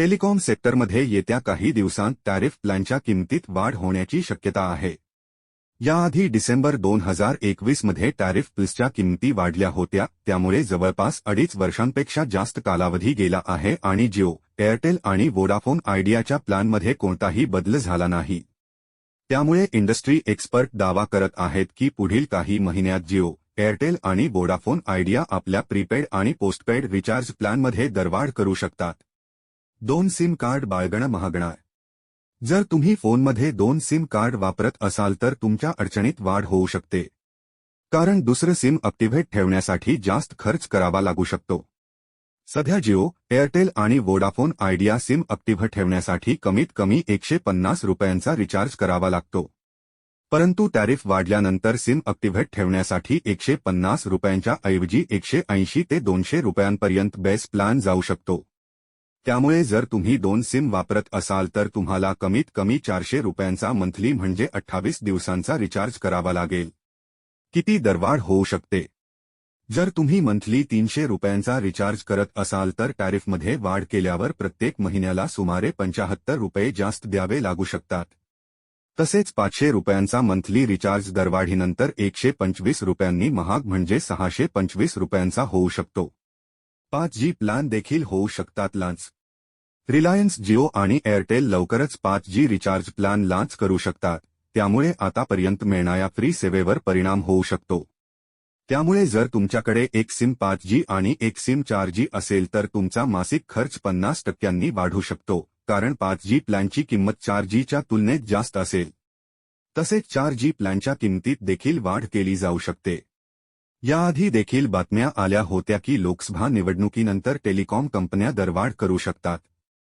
Telecom सेक्टरमध्ये येत्या काही दिवसांत टॅरिफ प्लॅनच्या किमतीत वाढ होण्याची शक्यता आहे. याआधी डिसेंबर दोन हजार एकवीसमध्ये टॅरिफ प्लसच्या किंमती वाढल्या होत्या त्यामुळे जवळपास अडीच वर्षांपेक्षा जास्त कालावधी गेला आहे आणि जिओ एअरटेल आणि वोडाफोन आयडियाच्या प्लॅनमध्ये कोणताही बदल झाला नाही. त्यामुळे इंडस्ट्री एक्सपर्ट दावा करत आहेत की पुढील काही महिन्यात जिओ एअरटेल आणि वोडाफोन आयडिया आपल्या प्रीपेड आणि पोस्टपेड रिचार्ज प्लॅनमध्ये दरवाढ करू शकतात. दोन सिम कार्ड बाळगणं महागणार जर तुम्ही फोनमध्ये दोन सिम कार्ड वापरत असाल तर तुमच्या अडचणीत वाढ होऊ शकते. कारण दुसरं सिम अक्टिव्हेट ठेवण्यासाठी जास्त खर्च करावा लागू शकतो. सध्या जिओ, एअरटेल आणि वोडाफोन आयडिया सिम अक्टिव्ह ठेवण्यासाठी कमीत कमी एकशे पन्नास रुपयांचा रिचार्ज करावा लागतो. परंतु टॅरिफ वाढल्यानंतर सिम अक्टिव्हेट ठेवण्यासाठी एकशे पन्नास रुपयांच्या ऐवजी एकशे ऐंशी ते दोनशे रुपयांपर्यंत बेस प्लॅन जाऊ शकतो. त्यामुळे जर तुम्ही दोन सिम वापरत असाल तर तुम्हाला कमीत कमी चारशे रुपयांचा मंथली म्हणजे अठ्ठावीस दिवसांचा रिचार्ज करावा लागेल. किती दरवाढ होऊ शकते? जर तुम्ही मंथली तीनशे रुपयांचा रिचार्ज करत असाल तर टॅरिफमध्ये वाढ केल्यावर प्रत्येक महिन्याला सुमारे पंचाहत्तर रुपये जास्त द्यावे लागू शकतात. तसेच पाचशे रुपयांचा मंथली रिचार्ज दरवाढीनंतर एकशे पंचवीस रुपयांनी महाग म्हणजे सहाशे पंचवीस रुपयांचा होऊ शकतो. पाच जी प्लॅन देखील होऊ शकतात लांच रिलायन्स जिओ आणि एअरटेल लवकरच पाच जी रिचार्ज प्लॅन लांच करू शकतात. त्यामुळे आतापर्यंत मिळणाऱ्या फ्री सेवेवर परिणाम होऊ शकतो. त्यामुळे जर तुमच्याकडे एक सिम पाच जी आणि एक सिम चार जी असेल तर तुमचा मासिक खर्च पन्नास टक्क्यांनी वाढू शकतो कारण पाच जी प्लॅनची किंमत चार जीच्या तुलनेत जास्त असेल. तसेच चार जी प्लॅनच्या किंमतीत देखील वाढ केली जाऊ शकते. याआधी देखील बातम्या आल्या होत्या की लोकसभा निवडणुकीनंतर टेलिकॉम कंपन्या दरवाढ करू शकतात.